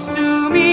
Sumi.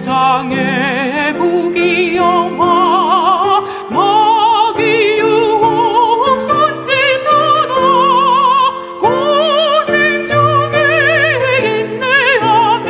세상의 무기 영화 마귀 유혹 손짓하라 고생 중에 인내하며